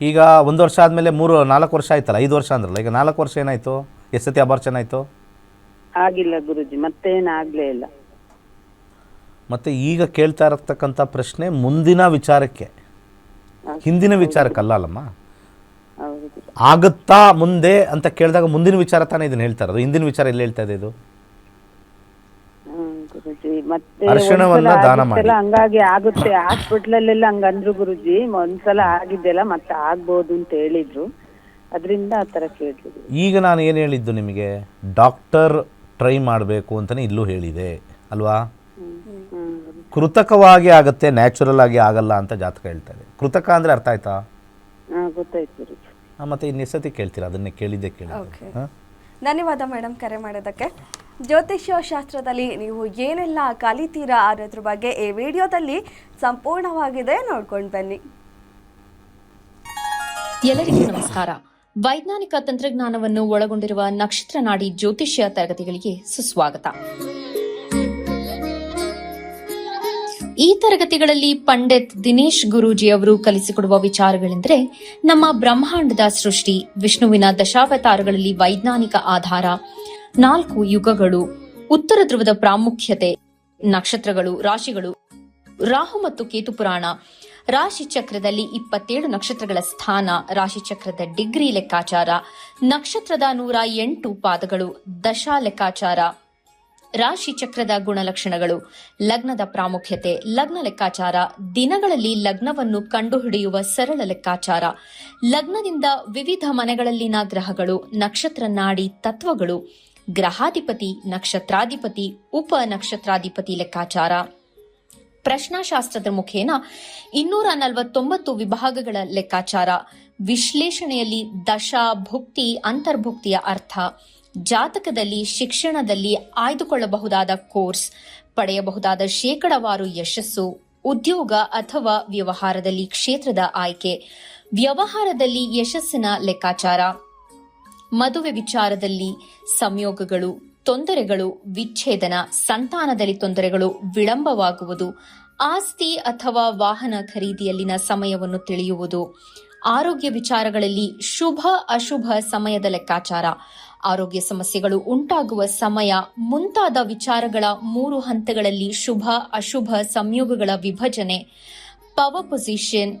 ಈಗ ಒಂದು ವರ್ಷ ಆದಮೇಲೆ ಮೂರು ನಾಲ್ಕು ವರ್ಷ ಆಯ್ತಲ್ಲ ಐದು ವರ್ಷ ಅಂದ್ರಲ್ಲ ಈಗ ನಾಲ್ಕು ವರ್ಷ ಏನಾಯ್ತು? ಎಷ್ಟು ಸತಿ ಅಬಾರ್ಷನ್ ಆಯ್ತು? ಆಗಿಲ್ಲ ಗುರುಜಿ ಮತ್ತೆ ಆಗ್ಲೇ ಇಲ್ಲ. ಮತ್ತೆ ಈಗ ಕೇಳ್ತಾ ಇರತಕ್ಕಂಥ ಪ್ರಶ್ನೆ ಮುಂದಿನ ವಿಚಾರಕ್ಕೆ. ಹಿಂದಿನ ವಿಚಾರಕ್ಕಲ್ಲ ಅಲ್ಲಮ್ಮ? ಆಗುತ್ತಾ ಮುಂದೆ ಅಂತ ಕೇಳಿದಾಗ ಮುಂದಿನ ವಿಚಾರ ತಾನೇ ಇದನ್ನ ಹೇಳ್ತಾ ಇರೋದು? ಹಿಂದಿನ ವಿಚಾರ ಎಲ್ಲಿ ಹೇಳ್ತಾ ಇದೆ ಇದು? ಗುರುಜಿ ಮತ್ತೆ ಅರಿಶಿಣವನ್ನ ಒಂದ್ಸಲ ದಾನ ಆಗಿತ್ತಲ್ಲ, ಮಾಡಿ. ಹಂಗಾಗಿ ಆಗುತ್ತೆ. ಹಾಸ್ಪಿಟ್ಲಲ್ಲೆಲ್ಲ ಹಂಗಂದ್ರು ಗುರುಜಿ ಒಂದ್ಸಲ ಆಗಿದ್ದೆಲ್ಲ ಮತ್ತೆ ಆಗ್ಬೋದು ಅಂತ ಹೇಳಿದ್ರು. ಅದರಿಂದ ಆ ತರ ಕೇಳಿದ್ರು ಈಗ ನಾನು ಏನು ಹೇಳಿದ್ದು ನಿಮಗೆ? ಡಾಕ್ಟರ್ ಟ್ರೈ ಮಾಡಬೇಕು ಅಂತಾನೆ ಇಲ್ಲೂ ಹೇಳಿದೆ ಅಲ್ವಾ? ಕೃತಕವಾಗಿ ಆಗುತ್ತೆ ನ್ಯಾಚುರಲ್ ಆಗಿ ಆಗಲ್ಲ ಅಂತ ಜಾತಕ ಹೇಳ್ತಾ ಇದೆ. ಕೃತಕ ಅಂದ್ರೆ ಅರ್ಥ ಆಯ್ತಾ? ಹಾ ಗೊತ್ತಾಯ್ತು ಗುರುಜಿ. ಆ, ಮತ್ತೆ ಇನ್ನೆಸತಿ ಕೇಳ್ತೀರಾ? ಅದನ್ನೇ ಕೇಳಿದ್ದೆ ಕೇಳಿ ಧನ್ಯವಾದ ಮೇಡಮ್ ಕರೆ ಮಾಡೋದಕ್ಕೆ ಜ್ಯೋತಿಷ್ಯ ಶಾಸ್ತ್ರದಲ್ಲಿ ನೀವು ಏನೆಲ್ಲ ಕಲಿತೀರಾ ಅನ್ನೋದ್ರ ಬಗ್ಗೆ ಈ ವಿಡಿಯೋದಲ್ಲಿ ಸಂಪೂರ್ಣವಾಗಿದೆ ನೋಡ್ಕೊಂಡು ಬನ್ನಿ. ಎಲ್ಲರಿಗೂ ನಮಸ್ಕಾರ. ವೈಜ್ಞಾನಿಕ ತಂತ್ರಜ್ಞಾನವನ್ನು ಒಳಗೊಂಡಿರುವ ನಕ್ಷತ್ರ ನಾಡಿ ಜ್ಯೋತಿಷ್ಯ ತರಗತಿಗಳಿಗೆ ಸುಸ್ವಾಗತ. ಈ ತರಗತಿಗಳಲ್ಲಿ ಪಂಡಿತ್ ದಿನೇಶ್ ಗುರೂಜಿ ಅವರು ಕಲಿಸಿಕೊಡುವ ವಿಚಾರಗಳೆಂದರೆ, ನಮ್ಮ ಬ್ರಹ್ಮಾಂಡದ ಸೃಷ್ಟಿ, ವಿಷ್ಣುವಿನ ದಶಾವತಾರಗಳಲ್ಲಿ ವೈಜ್ಞಾನಿಕ ಆಧಾರ ನಾಲ್ಕು ಯುಗಗಳು, ಉತ್ತರ ಧ್ರುವದ ಪ್ರಾಮುಖ್ಯತೆ, ನಕ್ಷತ್ರಗಳು, ರಾಶಿಗಳು, ರಾಹು ಮತ್ತು ಕೇತು ಪುರಾಣ, ರಾಶಿ ಚಕ್ರದಲ್ಲಿ ಇಪ್ಪತ್ತೇಳು ನಕ್ಷತ್ರಗಳ ಸ್ಥಾನ, ರಾಶಿ ಚಕ್ರದ ಡಿಗ್ರಿ ಲೆಕ್ಕಾಚಾರ, ನಕ್ಷತ್ರದ ನೂರ ಎಂಟು ಪಾದಗಳು, ದಶಾ ಲೆಕ್ಕಾಚಾರ, ರಾಶಿ ಚಕ್ರದ ಗುಣಲಕ್ಷಣಗಳು, ಲಗ್ನದ ಪ್ರಾಮುಖ್ಯತೆ, ಲಗ್ನ ಲೆಕ್ಕಾಚಾರ, ದಿನಗಳಲ್ಲಿ ಲಗ್ನವನ್ನು ಕಂಡುಹಿಡಿಯುವ ಸರಳ ಲೆಕ್ಕಾಚಾರ, ಲಗ್ನದಿಂದ ವಿವಿಧ ಮನೆಗಳಲ್ಲಿನ ಗ್ರಹಗಳು, ನಕ್ಷತ್ರ ನಾಡಿ ತತ್ವಗಳು ಗ್ರಹಾಧಿಪತಿ, ನಕ್ಷತ್ರಾಧಿಪತಿ, ಉಪ ನಕ್ಷತ್ರಾಧಿಪತಿ ಲೆಕ್ಕಾಚಾರ. ಪ್ರಶ್ನಾಶಾಸ್ತ್ರದ ಮುಖೇನ ಇನ್ನೂರ ನಲವತ್ತೊಂಬತ್ತು ವಿಭಾಗಗಳ ಲೆಕ್ಕಾಚಾರ. ವಿಶ್ಲೇಷಣೆಯಲ್ಲಿ ದಶ, ಭುಕ್ತಿ, ಅಂತರ್ಭುಕ್ತಿಯ ಅರ್ಥ. ಜಾತಕದಲ್ಲಿ, ಶಿಕ್ಷಣದಲ್ಲಿ ಆಯ್ದುಕೊಳ್ಳಬಹುದಾದ ಕೋರ್ಸ್. ಪಡೆಯಬಹುದಾದ ಶೇಕಡವಾರು ಯಶಸ್ಸು. ಉದ್ಯೋಗ ಅಥವಾ ವ್ಯವಹಾರದಲ್ಲಿ ಕ್ಷೇತ್ರದ ಆಯ್ಕೆ. ವ್ಯವಹಾರದಲ್ಲಿ ಯಶಸ್ಸಿನ ಲೆಕ್ಕಾಚಾರ. ಮದುವೆ ವಿಚಾರದಲ್ಲಿ ಸಂಯೋಗಗಳು, ತೊಂದರೆಗಳು, ವಿಚ್ಛೇದನ, ಸಂತಾನದಲ್ಲಿ ತೊಂದರೆಗಳು ವಿಳಂಬವಾಗುವುದು, ಆಸ್ತಿ ಅಥವಾ ವಾಹನ ಖರೀದಿಯಲ್ಲಿನ ಸಮಯವನ್ನು ತಿಳಿಯುವುದು. ಆರೋಗ್ಯ ವಿಚಾರಗಳಲ್ಲಿ ಶುಭ, ಅಶುಭ ಸಮಯದ ಲೆಕ್ಕಾಚಾರ. ಆರೋಗ್ಯ ಸಮಸ್ಯೆಗಳು ಉಂಟಾಗುವ ಸಮಯ ಮುಂತಾದ ವಿಚಾರಗಳ ಮೂರು ಹಂತಗಳಲ್ಲಿ ಶುಭ, ಅಶುಭ ಸಂಯೋಗಗಳ ವಿಭಜನೆ. ಪವರ್ ಪೊಸಿಷನ್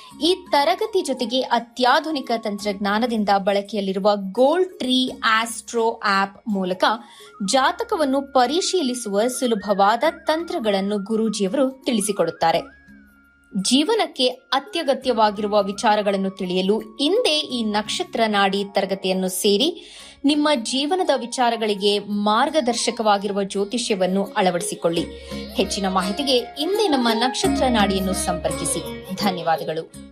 ಈ ತರಗತಿ ಜೊತೆಗೆ ಅತ್ಯಾಧುನಿಕ ತಂತ್ರಜ್ಞಾನದಿಂದ ಬಳಕೆಯಲ್ಲಿರುವ ಗೋಲ್ಡ್ ಟ್ರೀ ಆಸ್ಟ್ರೋ ಆಪ್ ಮೂಲಕ ಜಾತಕವನ್ನು ಪರಿಶೀಲಿಸುವ ಸುಲಭವಾದ ತಂತ್ರಗಳನ್ನು ಗುರೂಜಿಯವರು ತಿಳಿಸಿಕೊಡುತ್ತಾರೆ. ಜೀವನಕ್ಕೆ ಅತ್ಯಗತ್ಯವಾಗಿರುವ ವಿಚಾರಗಳನ್ನು ತಿಳಿಯಲು ಹಿಂದೆ ಈ ನಕ್ಷತ್ರ ನಾಡಿ ತರಗತಿಯನ್ನು ಸೇರಿ ನಿಮ್ಮ ಜೀವನದ ವಿಚಾರಗಳಿಗೆ ಮಾರ್ಗದರ್ಶಕವಾಗಿರುವ ಜ್ಯೋತಿಷ್ಯವನ್ನು ಅಳವಡಿಸಿಕೊಳ್ಳಿ. ಹೆಚ್ಚಿನ ಮಾಹಿತಿಗೆ ಹಿಂದೆ ನಮ್ಮ ನಕ್ಷತ್ರ ನಾಡಿಯನ್ನು ಸಂಪರ್ಕಿಸಿ. ಧನ್ಯವಾದಗಳು.